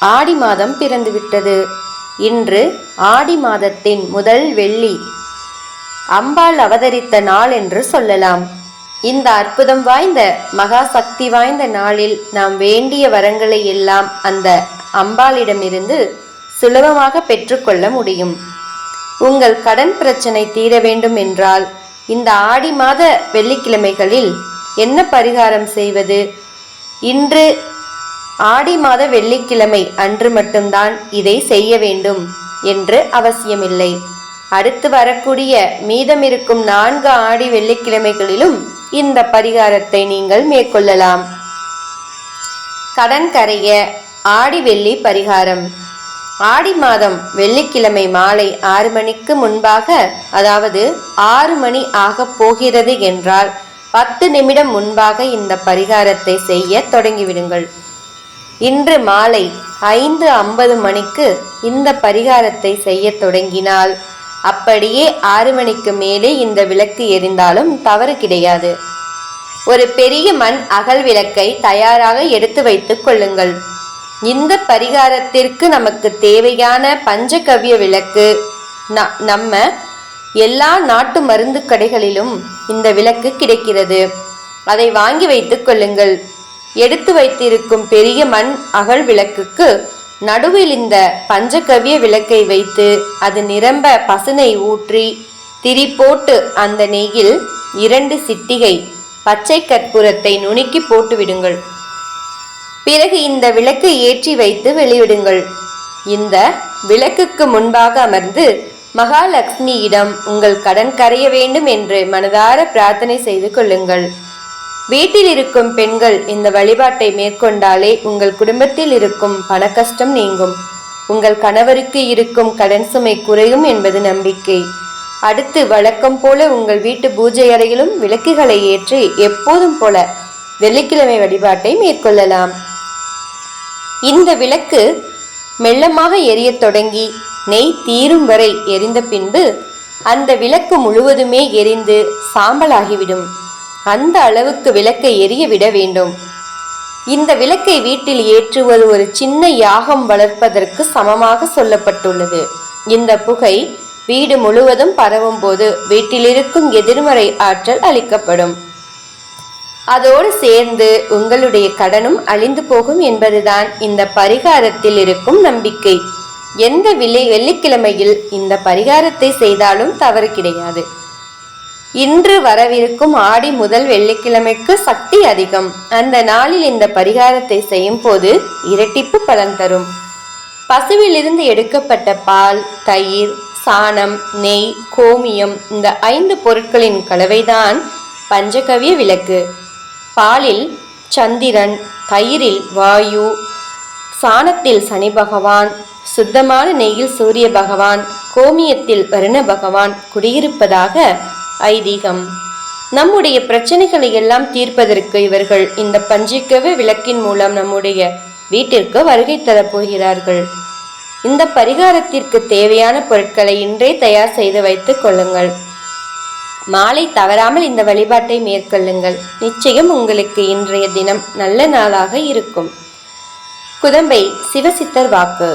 ஆடி மாதம் பிறந்துவிட்டது. இன்று ஆடி மாதத்தின் முதல் வெள்ளி. அம்பாள் அவதரித்த நாள் என்று சொல்லலாம். இந்த அற்புதம் வாய்ந்த மகா சக்தி வாய்ந்த நாளில் நாம் வேண்டிய வரங்களை எல்லாம் அந்த அம்பாளிடமிருந்து சுலபமாக பெற்றுக்கொள்ள முடியும். உங்கள் கடன் பிரச்சனை தீர வேண்டும் என்றால் இந்த ஆடி மாத வெள்ளிக்கிழமைகளில் என்ன பரிகாரம் செய்வது? இன்று ஆடி மாத வெள்ளிக்கிழமை அன்று மட்டும்தான் இதை செய்ய வேண்டும் என்று அவசியமில்லை. அடுத்து வரக்கூடிய மீதமிருக்கும் நான்கு ஆடி வெள்ளிக்கிழமைகளிலும் இந்த பரிகாரத்தை நீங்கள் மேற்கொள்ளலாம். கடன் கரைய ஆடி வெள்ளி பரிகாரம். ஆடி மாதம் வெள்ளிக்கிழமை மாலை ஆறு மணிக்கு முன்பாக அதாவது ஆறு மணி ஆகப் போகிறது என்றால் பத்து நிமிடம் முன்பாக இந்த பரிகாரத்தை செய்ய தொடங்கிவிடுங்கள். இன்று மாலை ஐந்து ஐம்பது மணிக்கு இந்த பரிகாரத்தை செய்ய தொடங்கினால் அப்படியே ஆறு மணிக்கு மேலே இந்த விளக்கு எரிந்தாலும் தவறு கிடையாது. ஒரு பெரிய மண் அகல் விளக்கை தயாராக எடுத்து வைத்துக் கொள்ளுங்கள். இந்த பரிகாரத்திற்கு நமக்கு தேவையான பஞ்சகவ்ய விளக்கு ந- நம்ம எல்லா நாட்டு மருந்து கடைகளிலும் இந்த விளக்கு கிடைக்கிறது. அதை வாங்கி வைத்துக் கொள்ளுங்கள். எடுத்து வைத்திருக்கும் பெரிய மண் அகல் விளக்குக்கு நடுவில் இந்த பஞ்சகவ்ய விளக்கை வைத்து அது நிரம்ப பசுனை ஊற்றி திரி போட்டு அந்த நெய்யில் இரண்டு சிட்டிகை பச்சை கற்பூரத்தை நுணுக்கி போட்டுவிடுங்கள் பிறகு இந்த விளக்கை ஏற்றி வைத்து வெளியிடுங்கள். இந்த விளக்குக்கு முன்பாக அமர்ந்து மகாலட்சுமியிடம் உங்கள் கடன் கரைய வேண்டும் என்று மனதார பிரார்த்தனை செய்து கொள்ளுங்கள். வீட்டில் இருக்கும் பெண்கள் இந்த வழிபாட்டை மேற்கொண்டாலே உங்கள் குடும்பத்தில் இருக்கும் பண கஷ்டம் நீங்கும். உங்கள் கணவருக்கு இருக்கும் கடன் சுமை குறையும் என்பது நம்பிக்கை. அடுத்து வழக்கம் போல உங்கள் வீட்டு பூஜை அறையிலும் விளக்குகளை ஏற்றி எப்போதும் போல வெள்ளிக்கிழமை வழிபாட்டை மேற்கொள்ளலாம். இந்த விளக்கு மெல்லமாக எரியத் தொடங்கி நெய் தீரும் வரை எரிந்த பின்பு அந்த விளக்கு முழுவதுமே எரிந்து சாம்பலாகிவிடும். அந்த அளவுக்கு விளக்கை எரிய விட வேண்டும். இந்த விளக்கை வீட்டில் ஏற்றுவது ஒரு சின்ன யாகம் வளர்ப்பதற்கு சமமாக சொல்லப்பட்டுள்ளது. இந்த புகை வீடு முழுவதும் பரவும் போது வீட்டிலிருக்கும் எதிர்மறை ஆற்றல் அளிக்கப்படும். அதோடு சேர்ந்து உங்களுடைய கடனும் அழிந்து போகும் என்பதுதான் இந்த பரிகாரத்தில் இருக்கும் நம்பிக்கை. எந்த விலை வெள்ளிக்கிழமையில் இந்த பரிகாரத்தை செய்தாலும் தவறு கிடையாது. இன்று வரவிருக்கும் ஆடி முதல் வெள்ளிக்கிழமைக்கு சக்தி அதிகம். அந்த நாளில் இந்த பரிகாரத்தை செய்யும் போது இரட்டிப்பு பலன் தரும். பசுவிலிருந்து எடுக்கப்பட்ட பால் தயிர் சாணம் நெய் கோமியம் இந்த ஐந்து பொருட்களின் கலவைதான் பஞ்சகவ்ய விளக்கு. பாலில் சந்திரன் தயிரில் வாயு சாணத்தில் சனி பகவான் சுத்தமான நெய்யில் சூரிய பகவான் கோமியத்தில் வருண பகவான் குடியிருப்பதாக ஐதீகம். நம்முடைய பிரச்சனைகளை எல்லாம் தீர்ப்பதற்கு இவர்கள் இந்த பஞ்சிக்கவே விளக்கின் மூலம் நம்முடைய வீட்டிற்கு வருகை தரப்போகிறார்கள் இந்த பரிகாரத்திற்கு தேவையான பொருட்களை இன்றே தயார் செய்து வைத்துக் கொள்ளுங்கள். மாலை தவறாமல் இந்த வழிபாட்டை மேற்கொள்ளுங்கள். நிச்சயம் உங்களுக்கு இன்றைய தினம் நல்ல நாளாக இருக்கும். குதம்பை சிவசித்தர் வாக்கு.